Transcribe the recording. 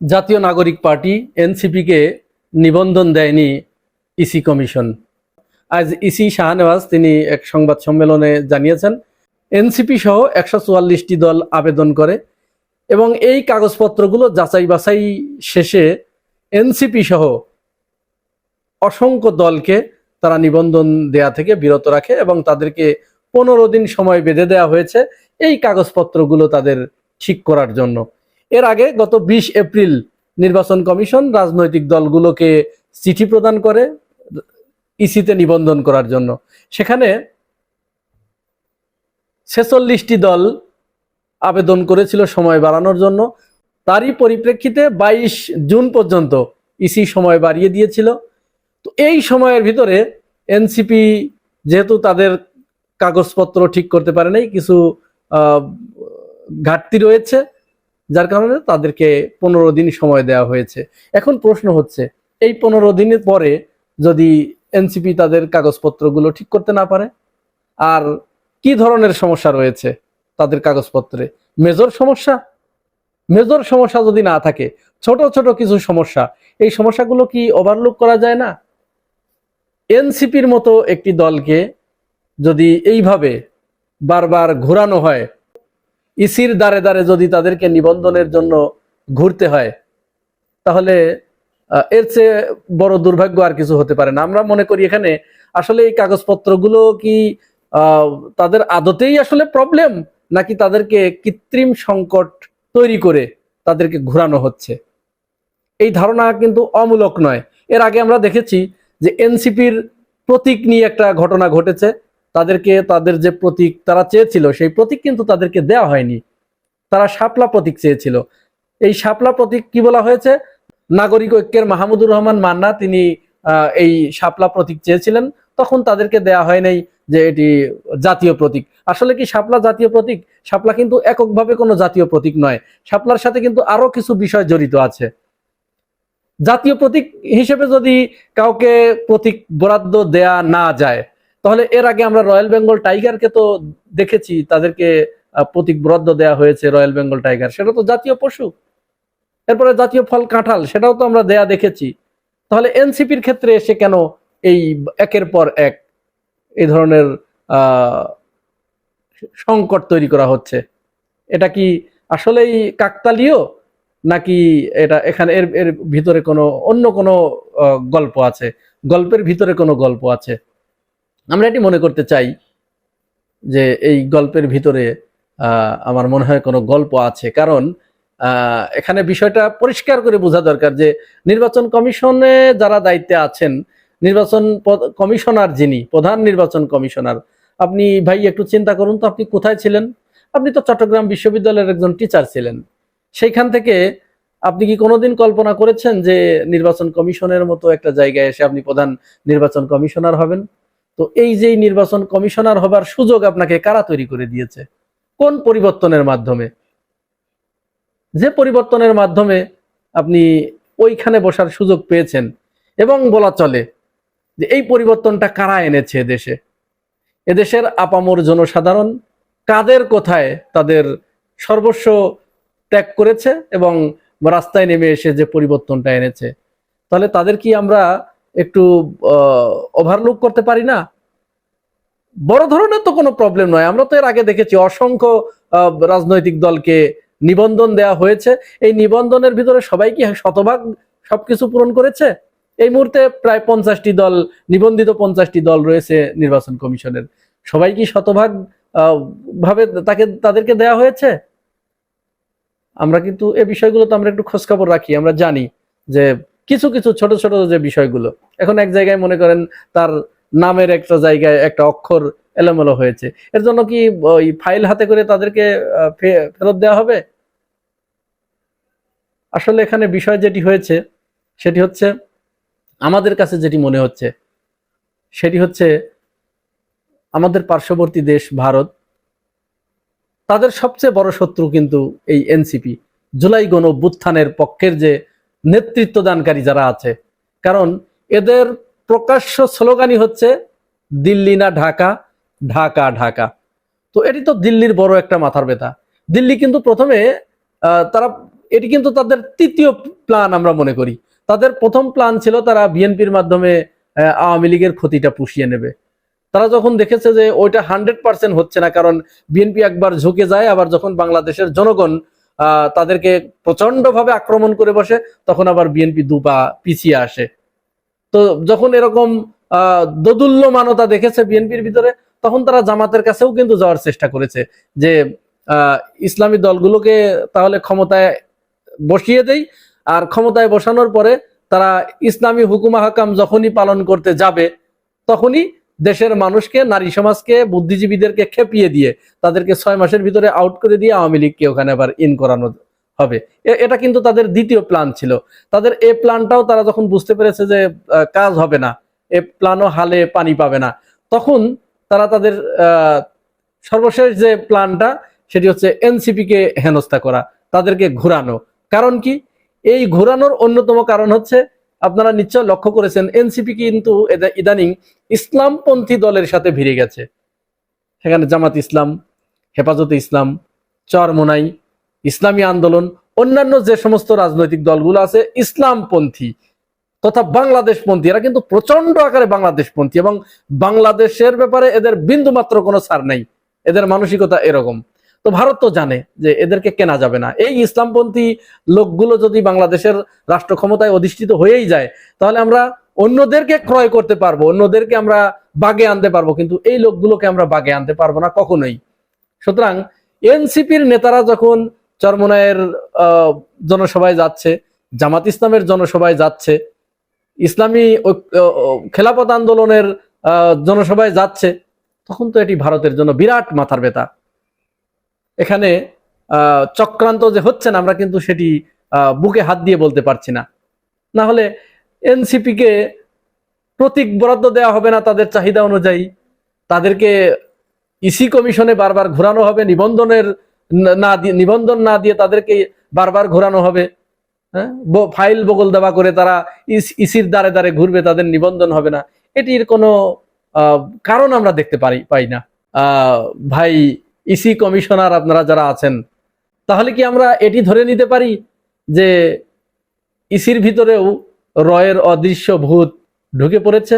জাতীয় নাগরিক পার্টি এনসিপিকে নিবন্ধন দেয়নি ইসি কমিশন। আজ ইসি শাহনেওয়াজ তিনি এক সংবাদ সম্মেলনে জানিয়েছেন, এনসিপি সহ একশো চুয়াল্লিশটি দল আবেদন করে এবং এই কাগজপত্রগুলো যাচাই বাছাই শেষে এনসিপি সহ অসংখ্য দলকে তারা নিবন্ধন দেয়া থেকে বিরত রাখে এবং তাদেরকে পনেরো দিন সময় বেঁধে দেওয়া হয়েছে এই কাগজপত্রগুলো তাদের ঠিক করার জন্য। এর আগে গত বিশ এপ্রিল নির্বাচন কমিশন রাজনৈতিক দলগুলোকে চিঠি প্রদান করে ইসিতে নিবন্ধন করার জন্য। সেখানে ছেচল্লিশটি দল আবেদন করেছিল সময় বাড়ানোর জন্য। তারই পরিপ্রেক্ষিতে বাইশ জুন পর্যন্ত ইসি সময় বাড়িয়ে দিয়েছিল। তো এই সময়ের ভিতরে এনসিপি যেহেতু তাদের কাগজপত্র ঠিক করতে পারে নাই, কিছু ঘাটতি রয়েছে যার কারণে তাদেরকে পনেরো দিন সময় দেওয়া হয়েছে। এখন প্রশ্ন হচ্ছে, এই পনেরো দিনের পরে যদি এনসিপি তাদের কাগজপত্রগুলো ঠিক করতে না পারে, আর কি ধরনের সমস্যা রয়েছে তাদের কাগজপত্রে? মেজর সমস্যা? মেজর সমস্যা যদি না থাকে, ছোট ছোট কিছু সমস্যা, এই সমস্যাগুলো কি ওভারলুক করা যায় না? এনসিপির মতো একটি দলকে যদি এইভাবে বারবার ঘোরানো হয় ইসির দ্বারে দ্বারে যদি তাদেরকে নিবন্ধনের জন্য ঘুরতে হয়, তাহলে এর চেয়ে বড় দুর্ভাগ্য আর কিছু হতে পারে না। আমরা মনে করি এখানে আসলে এই কাগজপত্রগুলো কি তাদের আদতেই আসলে প্রবলেম নাকি তাদেরকে কৃত্রিম সংকট তৈরি করে তাদেরকে ঘোরানো হচ্ছে? এই ধারণা কিন্তু অমূলক নয়। এর আগে আমরা দেখেছি যে এনসিপির প্রতীক নিয়ে একটা ঘটনা ঘটেছে। তাদেরকে তাদের যে প্রতীক তারা চেয়েছিল, সেই প্রতীক কিন্তু তাদেরকে দেওয়া হয়নি। তারা শাপলা প্রতীক চেয়েছিল। এই শাপলা প্রতীক কি বলা হয়েছে? নাগরিক ঐক্যের মাহমুদুর রহমান মান্না, তিনি এই শাপলা প্রতীক চেয়েছিলেন। তখন তাদেরকে দেয়া হয় নাই যে এটি জাতীয় প্রতীক। আসলে কি শাপলা জাতীয় প্রতীক? শাপলা কিন্তু এককভাবে কোনো জাতীয় প্রতীক নয়। শাপলার সাথে কিন্তু আরও কিছু বিষয় জড়িত আছে। জাতীয় প্রতীক হিসেবে যদি কাউকে প্রতীক বরাদ্দ দেয়া না যায় তাহলে এর আগে আমরা রয়্যাল বেঙ্গল টাইগারকে তো দেখেছি, তাদেরকে প্রতীক বরাদ্দ দেয়া হয়েছে রয়্যাল বেঙ্গল টাইগার। সেটা তো জাতীয় পশু। এরপরে জাতীয় ফল কাঁঠাল, সেটাও তো আমরা দেয়া দেখেছি। তাহলে এনসিপির ক্ষেত্রে এসে কেন এই একের পর এক এই ধরনের সংকট তৈরি করা হচ্ছে? এটা কি আসলেই কাকতালীয়, নাকি এটা এখানে এর এর ভিতরে কোনো, অন্য কোনো গল্প আছে? গল্পের ভিতরে কোনো গল্প আছে? আমরা এটি মনে করতে চাই যে এই গল্পের ভিতরে আমার মনে হয় কোনো গল্প আছে। কারণ এখানে বিষয়টা পরিষ্কার করে বোঝা দরকার যে নির্বাচন কমিশনে যারা দায়িত্বে আছেন, নির্বাচন কমিশনার যিনি, প্রধান নির্বাচন কমিশনার, আপনি ভাই একটু চিন্তা করুন তো, আপনি কোথায় ছিলেন? আপনি তো চট্টগ্রাম বিশ্ববিদ্যালয়ের একজন টিচার ছিলেন। সেইখান থেকে আপনি কি কোনোদিন কল্পনা করেছেন যে নির্বাচন কমিশনের মতো একটা জায়গায় এসে আপনি প্রধান নির্বাচন কমিশনার হবেন? তো এই যে নির্বাচন কমিশনার হবার সুযোগ আপনাকে কারা তৈরি করে দিয়েছে? কোন পরিবর্তনের মাধ্যমে? যে পরিবর্তনের মাধ্যমে আপনি ওইখানে বসার সুযোগ পেয়েছেন এবং বলা চলে যে এই পরিবর্তনটা কারা এনেছে দেশে এদেশের আপামর জনসাধারণ কাদের কোথায় তাদের সর্বস্ব ত্যাগ করেছে এবং রাস্তায় নেমে এসে যে পরিবর্তনটা এনেছে? তাহলে তাদের কি আমরা একটু ওভারলুক করতে পারি না? বড় ধরনের তো কোনো প্রবলেম নয়। আমরা তো এর আগে দেখেছি অসংখ্য রাজনৈতিক দলকে নিবন্ধন দেওয়া হয়েছে। এই নিবন্ধনের ভিতরে সবাই কি শতভাগ সবকিছু পূরণ করেছে? এই মুহূর্তে প্রায় পঞ্চাশটি দল, নিবন্ধিত পঞ্চাশটি দল রয়েছে নির্বাচন কমিশনের। সবাই কি শতভাগ ভাবে তাকে, তাদেরকে দেওয়া হয়েছে? আমরা কিন্তু এই বিষয়গুলো তো আমরা একটু খোঁজখবর রাখি, আমরা জানি যে কিছু কিছু ছোট ছোট যে বিষয়গুলো। এখন এক জায়গায় মনে করেন তার নামের একটা জায়গায় একটা অক্ষর এলোমেলো হয়েছে। এর জন্য কি ওই ফাইল হাতে করে তাদেরকে ফেরত দেওয়া হবে? আসলে এখানে বিষয় যেটি হয়েছে, সেটি হচ্ছে, আমাদের কাছে যেটি মনে হচ্ছে, সেটি হচ্ছে আমাদের পার্শ্ববর্তী দেশ ভারত। তাদের সবচেয়ে বড় শত্রু কিন্তু এই এনসিপি জুলাই গণ পক্ষের যে নেতৃত্ব দানকারী যারা আছে। কারণ এদের প্রকাশ্য স্লোগানই হচ্ছে, দিল্লি না ঢাকা ঢাকা ঢাকা। তো এটি তো দিল্লির বড় একটা মাথার ব্যথা। দিল্লি কিন্তু প্রথমে তারা, এটি কিন্তু তাদের তৃতীয় প্ল্যান আমরা মনে করি। তাদের প্রথম প্ল্যান ছিল তারা বিএনপির মাধ্যমে আওয়ামী লীগের ক্ষতিটা পুষিয়ে নেবে। তারা যখন দেখেছে যে ওইটা হান্ড্রেড পার্সেন্ট হচ্ছে না, কারণ বিএনপি একবার ঝুঁকে যায়, আবার যখন বাংলাদেশের জনগণ তাদেরকে প্রচণ্ড ভাবে আক্রমণ করে বসে, তখন আবার বিএনপি দু পা পিছিয়ে আসে। তো যখন এরকম দোদুল্যমানতা দেখেছে বিএনপির ভিতরে, তখন তারা জামাতের কাছেও কিন্তু যাওয়ার চেষ্টা করেছে যে ইসলামী দলগুলোকে তাহলে ক্ষমতায় বসিয়ে দেই, আর ক্ষমতায় বসানোর পরে তারা ইসলামী হুকুমা হাকাম যখনই পালন করতে যাবে, তখনই দেশের মানুষকে, নারী সমাজকে, বুদ্ধিজীবীদেরকে খেপিয়ে দিয়ে তাদেরকে ছয় মাসের ভিতরে আউট করে দিয়ে আওয়ামী লীগকে ওখানে আবার ইন করানো হবে। এটা কিন্তু তাদের দ্বিতীয় প্ল্যান ছিল। তাদের এ প্ল্যানটাও তারা যখন বুঝতে পেরেছে যে কাজ হবে না, এ প্ল্যানও হালে পানি পাবে না, তখন তারা তাদের সর্বশেষ যে প্ল্যানটা সেটি হচ্ছে এনসিপি কে হেনস্থা করা, তাদেরকে ঘোরানো। কারণ কি? এই ঘোরানোর অন্যতম কারণ হচ্ছে আপনারা নিশ্চয় লক্ষ্য করেছেন, এনসিপি কিন্তু ইদানিং ইসলামপন্থী দলের সাথে ভিড়ে গেছে। সেখানে জামাত ইসলাম, হেফাজতে ইসলাম, চরমোনাই, ইসলামী আন্দোলন, অন্যান্য যে সমস্ত রাজনৈতিক দলগুলো আছে, ইসলামপন্থী তথা বাংলাদেশপন্থী, এরা কিন্তু প্রচণ্ড আকারে বাংলাদেশপন্থী এবং বাংলাদেশের ব্যাপারে এদের বিন্দু মাত্র কোনো ছাড় নেই। এদের মানসিকতা এরকম। তো ভারত তো জানে যে এদেরকে কেনা যাবে না। এই ইসলামপন্থী লোকগুলো যদি বাংলাদেশের রাষ্ট্র ক্ষমতায় অধিষ্ঠিত হয়েই যায়, তাহলে আমরা অন্যদেরকে ক্রয় করতে পারব, অন্যদেরকে আমরা বাগে আনতে পারব, কিন্তু এই লোকগুলোকে আমরা বাগে আনতে পারব না কখনোই। সুতরাং এনসিপির নেতারা যখন চরমনায়ের জনসভায় যাচ্ছে, জামাত ইসলামের জনসভায় যাচ্ছে, ইসলামী খেলাফত আন্দোলনের জনসভায় যাচ্ছে, তখন তো এটি ভারতের জন্য বিরাট মাথার ব্যথা। এখানে চক্রান্ত যে হচ্ছে না, আমরা কিন্তু সেটি বুকে হাত দিয়ে বলতে পারছি না। না হলে এনসিপি কে প্রতীক বরাদ্দ দেওয়া হবে না তাদের চাহিদা অনুযায়ী। তাদেরকে ইসি কমিশনে বারবার ঘোরানো হবে, নিবন্ধনের না দিয়ে নিবন্ধন না দিয়ে তাদেরকে বারবার ঘোরানো হবে। হ্যাঁ? ফাইল বগল দেওয়া করে তারা ইস- ইসির দ্বারে দ্বারে ঘুরবে, তাদের নিবন্ধন হবে না। এটির কোনো কারণ আমরা দেখতে পারি, পাই না। ভাই ইসি কমিশনার আপনারা যারা আছেন, তাহলে কি আমরা এটি ধরে নিতে পারি যে ইসির ভিতরেও রয়ের অদৃশ্য ভূত ঢুকে পড়েছে?